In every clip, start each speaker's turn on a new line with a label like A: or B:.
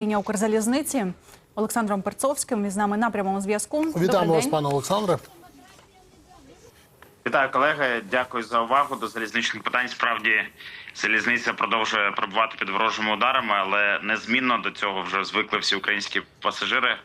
A: управління Укрзалізниці Олександром Перцовським. Він з нами на прямому зв'язку.
B: Вітаємо вас, пане Олександре.
C: Вітаю, колеги. Дякую за увагу до залізничних питань. Справді залізниця продовжує пробувати під ворожими ударами, але незмінно до цього вже звикли всі українські пасажири.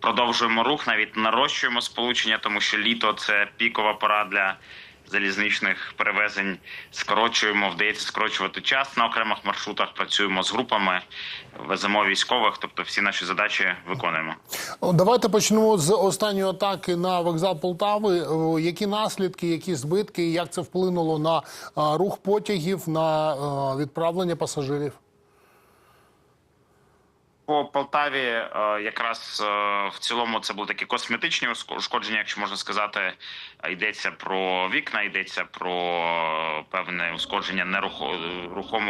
C: Продовжуємо рух, навіть нарощуємо сполучення, тому що літо це пікова пора для залізничних перевезень. Скорочуємо, вдається скорочувати час на окремих маршрутах. Працюємо з групами, веземо військових. Тобто, всі наші задачі виконуємо.
B: Давайте почнемо з останньої атаки на вокзал Полтави. Які наслідки, які збитки, як це вплинуло на рух потягів, на відправлення пасажирів?
C: По Полтаві е, якраз е, в цілому це були такі косметичні ушко- ушкодження, якщо можна сказати. Йдеться про вікна, йдеться про певне ушкодження нерухо-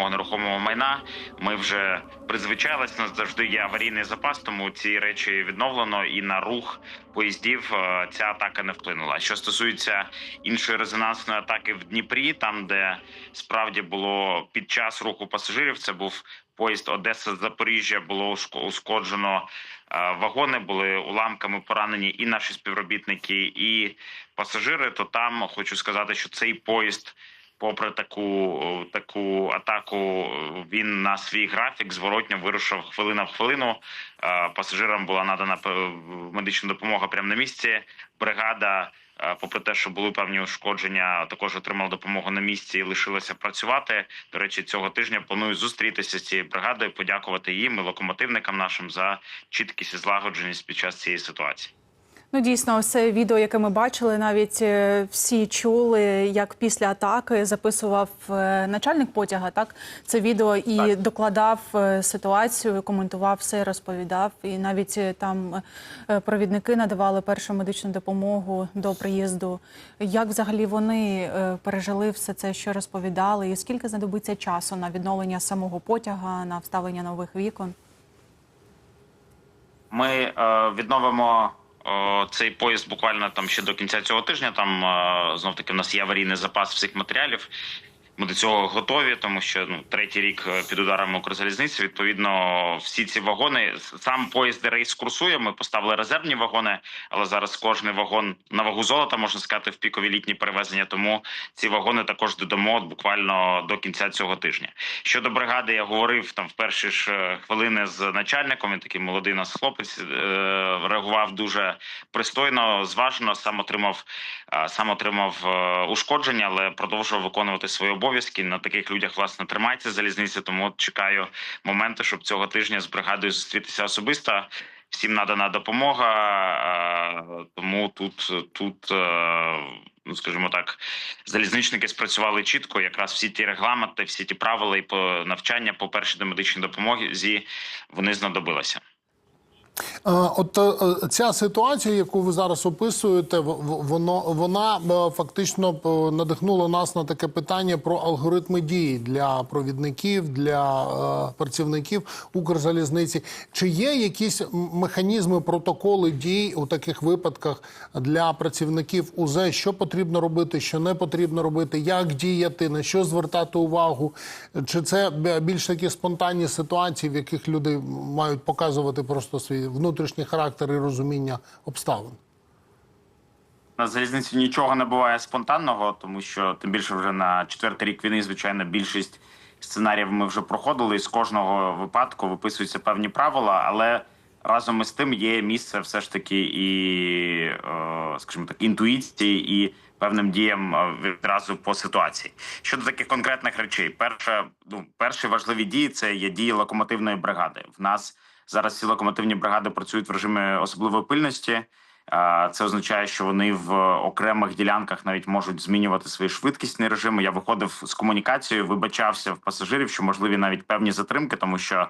C: е, нерухомого майна. Ми вже призвичайлись, у нас завжди є аварійний запас, тому ці речі відновлено і на рух поїздів е, ця атака не вплинула. Що стосується іншої резонансної атаки в Дніпрі, там де справді було під час руху пасажирів, це був поїзд Одеса Запоріжжя було ушко- ушкоджено. е, Вагони були уламками поранені і наші співробітники, і пасажири. То там хочу сказати, що цей поїзд, попри таку таку атаку, він на свій графік зворотньо вирушив хвилина в хвилину. Е, Пасажирам була надана е, медична допомога прямо на місці. Бригада. Е, Попри те, що були певні ушкодження, також отримала допомогу на місці і лишилася працювати. До речі, цього тижня планую зустрітися з цією бригадою, подякувати їм і локомотивникам нашим за чіткість і злагодженість під час цієї ситуації.
A: Ну дійсно, це відео, яке ми бачили, навіть е, всі чули, як після атаки записував е, начальник потяга. Так це відео і
C: Так.
A: докладав е, ситуацію, коментував все, розповідав. І навіть там провідники надавали першу медичну допомогу до приїзду. Як взагалі вони пережили все це, що розповідали, і скільки знадобиться часу на відновлення самого потяга, на вставлення нових вікон?
C: Ми е, відновимо цей поїзд буквально там ще до кінця цього тижня. Там е, знов таки в нас є аварійний запас всіх матеріалів. Ми до цього готові, тому що ну третій рік е, під ударами Укрзалізниці. Відповідно, всі ці вагони сам поїзд рейс курсує. Ми поставили резервні вагони, але зараз кожний вагон на вагу золота можна сказати в пікові літні перевезення. Тому ці вагони також додамо буквально до кінця цього тижня. Щодо бригади, я говорив там в перші ж е, хвилини з начальником. Він такий молодий нас хлопець е, реагував дуже пристойно, зважено. Сам отримав сам отримав ушкодження, але продовжував виконувати свої обов'язки. На таких людях власне тримається залізниця. Тому от чекаю моменти, щоб цього тижня з бригадою зустрітися особисто. Всім надана допомога, е, тому тут тут. е, Ну, скажімо так, залізничники спрацювали чітко. Якраз всі ті регламенти, всі ті правила і по навчання по першій домедичній допомозі вони знадобилися.
B: Е, От е, ця ситуація, яку ви зараз описуєте, воно вона е, фактично надихнула нас на таке питання про алгоритми дії для провідників, для працівників Укрзалізниці. Чи є якісь механізми, протоколи дій у таких випадках для працівників УЗ? Що потрібно робити, що не потрібно робити, як діяти, на що звертати увагу? Чи це більш такі спонтанні ситуації, в яких люди мають показувати просто свій внутрішній характер і розуміння обставин?
C: На залізниці нічого не буває спонтанного, тому що тим більше вже на четвертий рік війни, звичайно, більшість сценаріїв ми вже проходили, і з кожного випадку виписуються певні правила, але разом із тим є місце все ж таки і, е, скажімо так, інтуїції і певним діям е, відразу по ситуації. Щодо таких конкретних речей, перше, ну, перші важливі дії це є дії локомотивної бригади. В нас зараз ці локомотивні бригади працюють в режимі особливої пильності. Це означає, що вони в окремих ділянках навіть можуть змінювати свої швидкісні режими. Я виходив з комунікацією, вибачався в пасажирів, що можливі навіть певні затримки, тому що,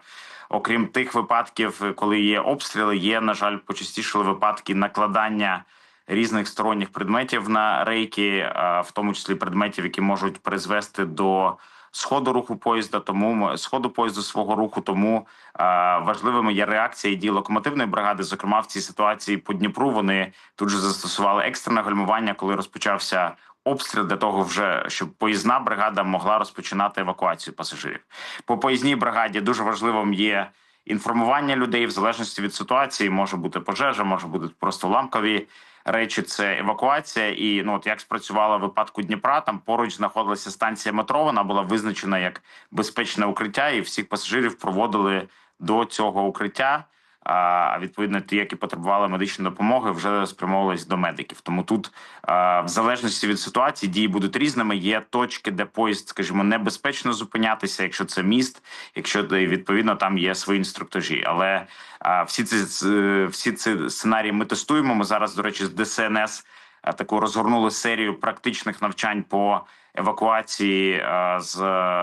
C: окрім тих випадків, коли є обстріли, є на жаль почастішили випадки накладання різних сторонніх предметів на рейки, в тому числі предметів, які можуть призвести до сходу руху поїзда, тому м- сходу поїзду свого руху. Тому е, важливими є реакція і дії локомотивної бригади. Зокрема, в цій ситуації по Дніпру вони тут же застосували екстрене гальмування, коли розпочався обстріл для того, вже щоб поїзна бригада могла розпочинати евакуацію пасажирів. По поїзній бригаді дуже важливим є інформування людей в залежності від ситуації. Може бути пожежа, може бути просто ламкові речі. Це евакуація. І ну от як спрацювала в випадку Дніпра, там поруч знаходилася станція метро. Вона була визначена як безпечне укриття, і всіх пасажирів проводили до цього укриття. А відповідно, ті, які потребували медичної допомоги, вже спрямовувались до медиків. Тому тут, в залежності від ситуації, дії будуть різними. Є точки, де поїзд, скажімо, небезпечно зупинятися, якщо це міст, якщо відповідно там є свої інструктажі. Але всі ці всі ці сценарії ми тестуємо. Ми зараз, до речі, з ДСНС таку розгорнули серію практичних навчань по евакуації е, з,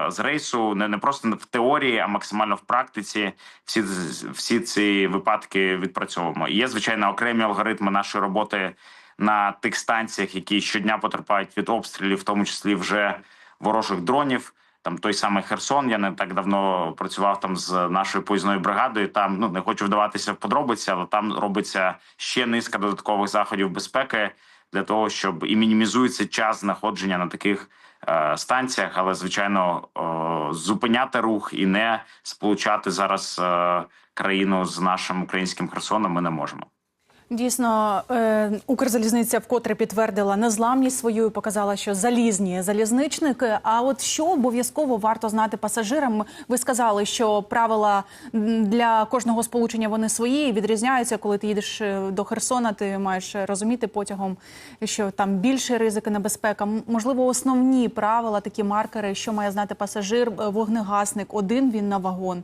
C: з рейсу. Не, не просто в теорії, а максимально в практиці. Всі всі ці випадки відпрацьовуємо. Є звичайно окремі алгоритми нашої роботи на тих станціях, які щодня потерпають від обстрілів, в тому числі вже ворожих дронів. Там той самий Херсон. Я не так давно працював там з нашою поїзною бригадою. Там ну не хочу вдаватися в подробиці, але там робиться ще низка додаткових заходів безпеки для того, щоб і мінімізується час знаходження на таких е, станціях, але звичайно зупиняти рух і не сполучати зараз е, країну з нашим українським Херсоном. Ми не можемо.
A: Дійсно, е, Укрзалізниця вкотре підтвердила незламність свою показала, що залізні залізничники. А от що обов'язково варто знати пасажирам? Ви сказали, що правила для кожного сполучення вони свої відрізняються. Коли ти їдеш е, до Херсона, ти маєш розуміти потягом, що там більше ризики небезпека. Можливо, основні правила, такі маркери, що має знати пасажир, е, вогнегасник. Один він на вагон.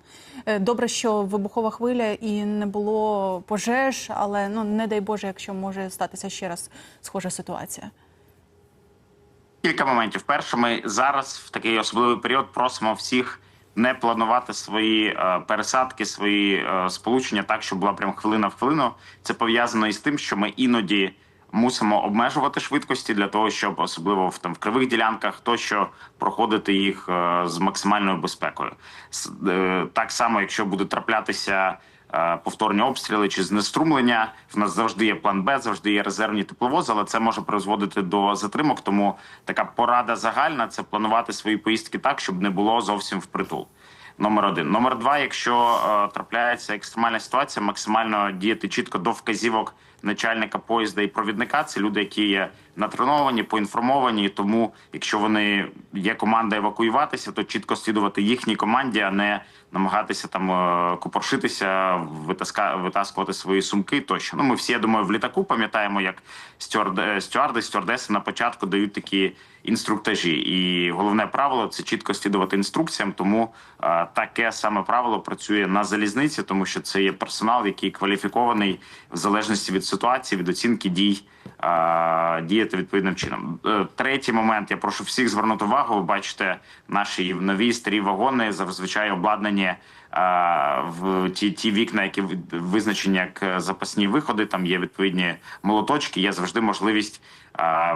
A: Добре, що вибухова хвиля і не було пожеж, але ну не дай Боже, якщо може статися ще раз схожа ситуація.
C: Кілька моментів. Перше, ми зараз в такий особливий період просимо всіх не планувати свої е, пересадки, свої е, сполучення так, щоб була прям хвилина в хвилину. Це пов'язано із тим, що ми іноді мусимо обмежувати швидкості для того, щоб особливо в там в кривих ділянках тощо проходити їх е, з максимальною безпекою. С- е, Так само, якщо буде траплятися повторні обстріли чи знеструмлення. В нас завжди є план Б, завжди є резервні тепловози, але це може призводити до затримок. Тому така порада загальна це планувати свої поїздки так, щоб не було зовсім впритул. Номер один. Номер два, якщо е, трапляється екстремальна ситуація, максимально діяти чітко до вказівок начальника поїзда і провідника. Це люди, які є натреновані, поінформовані. Тому, якщо вони є команда евакуюватися, то чітко слідувати їхній команді, а не намагатися там е, купоршитися, витаска, витаскувати свої сумки. Тощо ну ми всі я думаю, в літаку пам'ятаємо, як стюард, стюарди, стюардеси на початку дають такі інструктажі. І головне правило це чітко слідувати інструкціям. Тому е, таке саме правило працює на залізниці, тому що це є персонал, який кваліфікований в залежності від ситуації, від оцінки дій. е, Діяти відповідним чином. Е, Третій момент. Я прошу всіх звернути увагу. Ви бачите наші нові старі вагони зазвичай обладнані е, в ті, ті вікна, які визначені як е, запасні виходи. Там є відповідні молоточки. Є завжди можливість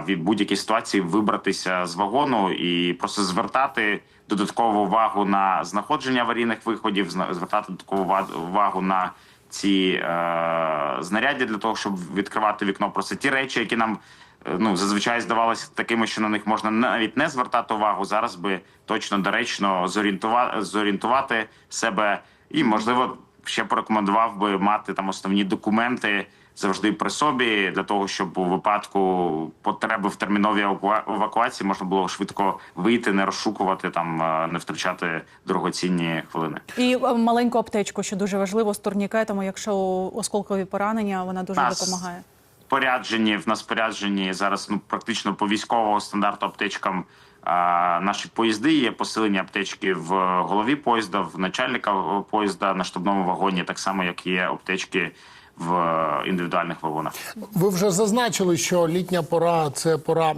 C: від будь-якій ситуації вибратися з вагону і просто звертати додаткову увагу на знаходження аварійних виходів, звертати додаткову увагу на ці е, знаряддя для того, щоб відкривати вікно. Просто ті речі, які нам е, ну зазвичай здавалося такими, що на них можна навіть не звертати увагу. Зараз би точно доречно зорієнтувати, зорієнтувати себе і, можливо, ще порекомендував би мати там основні документи завжди при собі для того, щоб у випадку потреби в терміновій евакуації можна було швидко вийти, не розшукувати там, е, не втрачати дорогоцінні хвилини.
A: І е, маленьку аптечку, що дуже важливо з турнікетом. Якщо осколкові поранення, вона дуже
C: Нас-
A: допомагає.
C: Поряджені в нас поряджені зараз ну практично по військового стандарту аптечкам. А, наші поїзди є посилені аптечки в голові поїзда, в начальника е, поїзда на штабному вагоні, так само як є аптечки в е, індивідуальних вагонах.
B: Ви вже зазначили, що літня пора це пора е,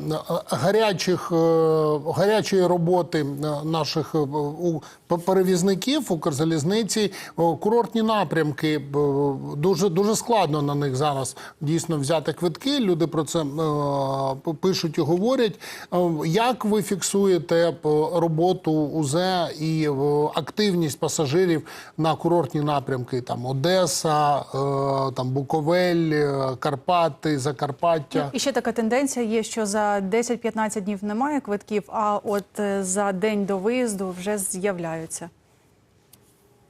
B: гарячих, е, гарячої роботи наших перевізників Укрзалізниці. Курортні напрямки дуже дуже складно на них зараз дійсно взяти квитки. Люди про це пишуть і говорять. Як ви фіксуєте роботу УЗ і активність пасажирів на курортні напрямки? Там Одеса, там Буковель, е, Карпати, Закарпаття.
A: І ще така тенденція є, що за 10-15 днів немає квитків, а от е, за день до виїзду вже з'являються.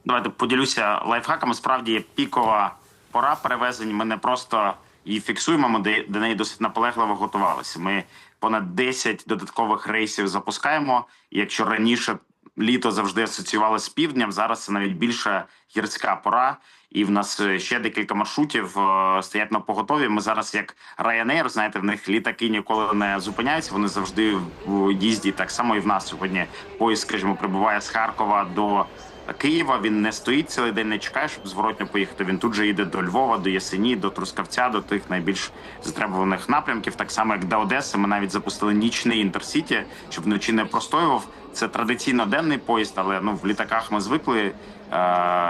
C: Давайте поділюся лайфхаками. Справді пікова пора перевезень. Ми не просто її фіксуємо, ми до- до неї досить наполегливо готувалися. Ми понад 10 додаткових рейсів запускаємо. І якщо раніше літо завжди асоціювалося з півднем, зараз це навіть більша гірська пора. І в нас е, ще декілька маршрутів е, стоять на поготові. Ми зараз, як Ryanair, знаєте, в них літаки ніколи не зупиняються. Вони завжди в їзді. Так само і в нас сьогодні поїзд, скажімо, прибуває з Харкова до Києва. Він не стоїть цілий день, не чекає, щоб зворотньо поїхати. Він тут же їде до Львова, до Ясені, до Трускавця, до тих найбільш затребуваних напрямків. Так само, як до Одеси, ми навіть запустили нічний інтерсіті, щоб вночі не простоював. Це традиційно денний поїзд, але ну в літаках ми звикли е,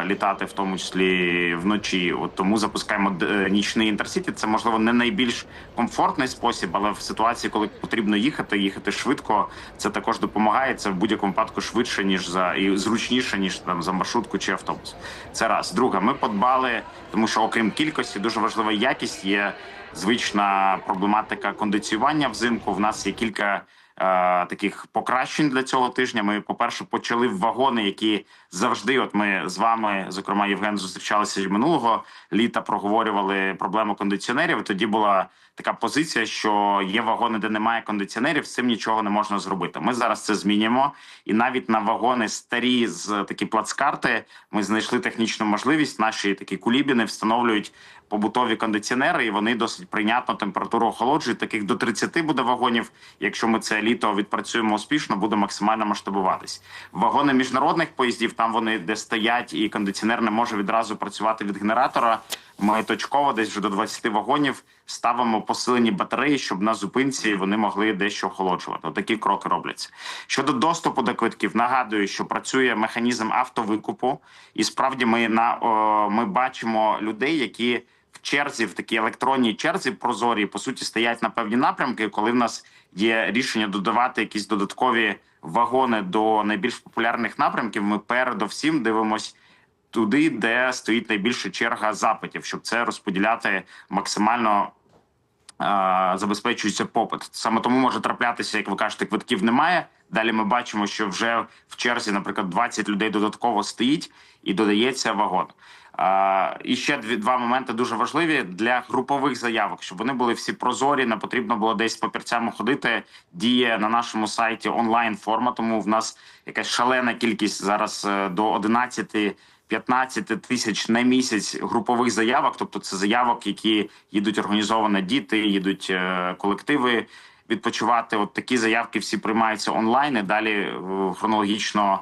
C: літати, в тому числі вночі. От тому запускаємо е, нічний інтерсіті. Це можливо не найбільш комфортний спосіб, але в ситуації, коли потрібно їхати, їхати швидко, це також допомагає. Це в будь-якому випадку швидше ніж за і зручніше ніж там за маршрутку чи автобус. Це раз. Друге, ми подбали, тому що окрім кількості, дуже важлива якість. Є звична проблематика кондиціювання взимку. В нас є кілька. Е, Таких покращень для цього тижня. Ми, по-перше, почали в вагони, які завжди, от ми з вами, зокрема, Євген, зустрічалися минулого літа, проговорювали проблему кондиціонерів. Тоді була така позиція, що є вагони, де немає кондиціонерів, з цим нічого не можна зробити. Ми зараз це змінюємо, і навіть на вагони старі з такі плацкарти ми знайшли технічну можливість. Наші такі кулібіни встановлюють побутові кондиціонери, і вони досить прийнятно температуру охолоджують. Таких до 30 буде вагонів. Якщо ми це літо відпрацюємо успішно, буде максимально масштабуватись. Вагони міжнародних поїздів, там вони де стоять, і кондиціонер не може відразу працювати від генератора. Ми точково десь вже до 20 вагонів ставимо посилені батареї, щоб на зупинці вони могли дещо охолоджувати. Такі кроки робляться. Щодо доступу до квитків, нагадую, що працює механізм автовикупу, і справді ми на о, ми бачимо людей, які в черзі, в такій електронній черзі прозорій, по суті, стоять на певні напрямки, коли в нас є рішення додавати якісь додаткові вагони до найбільш популярних напрямків. Ми передовсім дивимось туди, де стоїть найбільша черга запитів, щоб це розподіляти максимально. е, Забезпечується попит. Саме тому може траплятися, як ви кажете, квитків немає. Далі ми бачимо, що вже в черзі, наприклад, 20 людей додатково стоїть і додається вагон. І ще дві два моменти дуже важливі для групових заявок, щоб вони були всі прозорі. Не потрібно було десь з папірцями ходити. Діє на нашому сайті онлайн форма. Тому в нас якась шалена кількість зараз е, до 11 15 тисяч на місяць групових заявок. Тобто, це заявок, які їдуть організовано діти, їдуть е, колективи відпочивати. От такі заявки всі приймаються онлайн. і Далі е, хронологічно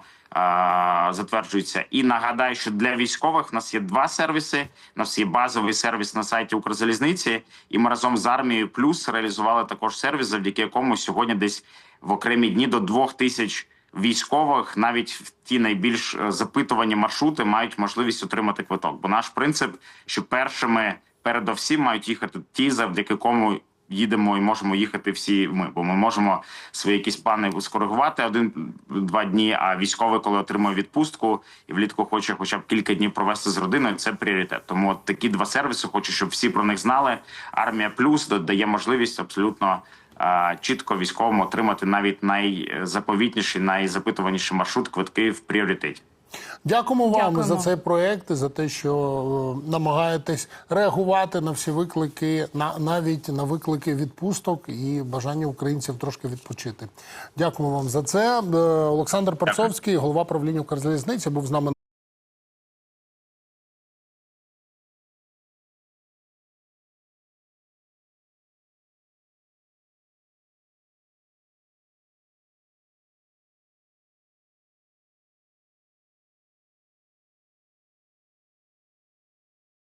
C: затверджуються. І нагадаю, що для військових в нас є два сервіси. У нас є базовий сервіс на сайті Укрзалізниці, і ми разом з армією плюс реалізували також сервіс, завдяки якому сьогодні десь в окремі дні до двох тисяч військових навіть в ті найбільш е, запитувані маршрути мають можливість отримати квиток. Бо наш принцип, що першими передовсім мають їхати ті, завдяки кому їдемо і можемо їхати всі ми. Бо ми можемо свої якісь плани скоригувати один-два дні. А військовий, коли отримує відпустку і влітку хоче хоча б кілька днів провести з родиною, це пріоритет. Тому от такі два сервіси хочу, щоб всі про них знали. Армія плюс дає можливість абсолютно чітко військовому отримати навіть найзаповітніший, найзапитуваніший маршрут квитки в пріоритеті.
B: Дякуємо вам
A: Дякуємо.
B: за цей проект і за те, що е, намагаєтесь реагувати на всі виклики, на навіть на виклики відпусток і бажання українців трошки відпочити. Дякуємо вам за це. Е, Олександр Перцовський, голова правління Укрзалізниці, був з нами.